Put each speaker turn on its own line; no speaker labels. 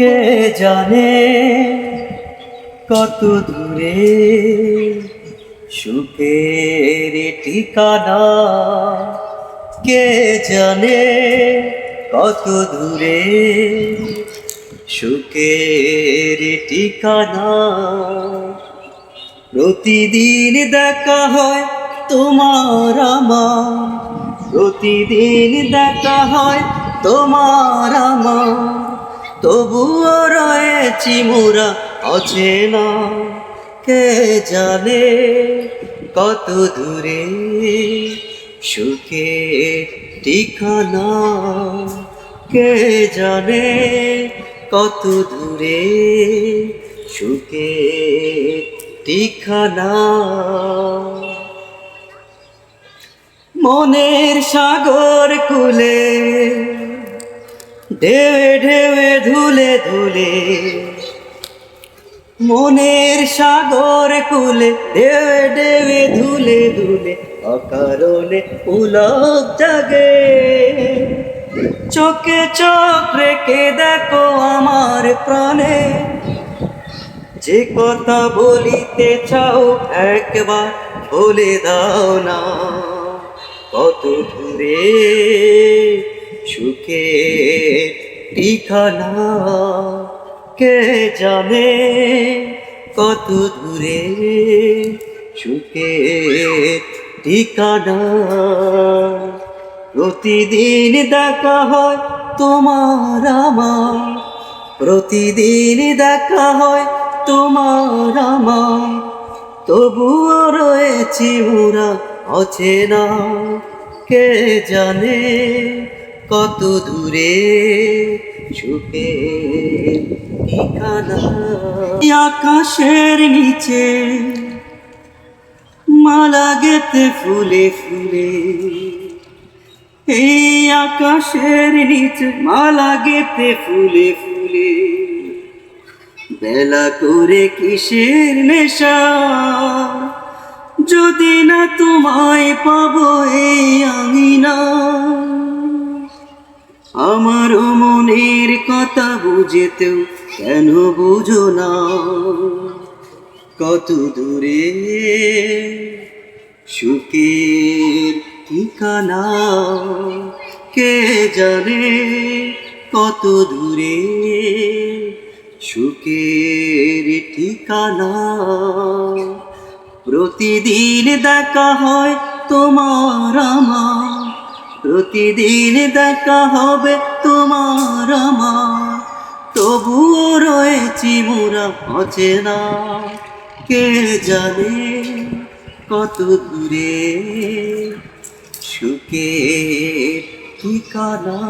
কে জানে কত দূরে সুখের ঠিকানা? কে জানে কত দূরে সুখের ঠিকানা? প্রতিদিন দেখা হয় তোমার আমার। প্রতিদিন দেখা হয় তোমার আমার। তবুও রয়েছি মোরা অচেনা, কে জানে কত দূরে সুখে ঠিকানা, কে জানে কত দূরে সুখে ঠিকানা। মনের সাগর কুলে ঢেউে ঢেউে ধুলে ধুলে, মনের সাগর কুলে ঢেউে ঢেউে ধুলে ধুলে, অকারণে পুলক জাগে। চোখে চোখ রেখে দেখো আমার প্রাণে, যে কথা বলিতে চাও একবার বলে দাও না, কত দূরে। ঠিকানা কে জানে? কত দূরে সুখে ঠিকানা? প্রতিদিন দেখা হয় তোমার আমার। প্রতিদিন দেখা হয় তোমার আমার। তবুও রয়েছি মোরা অচেনা। কে জানে? কত দূরে সুখে আকাশের নিচে মালা গেতে ফুলে ফুলে, এই আকাশের নিচে মালা গেতে ফুলে ফুলে। বেলা করে কিসের নেশা? যদি না তোমায় পাবো, এই আঙিনা। আমার মনের কথা বুঝেতেও কেন বুঝো না? কত দূরে সুখের ঠিকানা, কে জানে কত দূরে সুখের ঠিকানা? প্রতিদিন দেখা হয় তোমার আমার প্রতিদিন দেখা হবে তোমার আমার। তবুও রয়েছি মোরা অচেনা কে জানে কত দূরে সুখে ঠিকানা।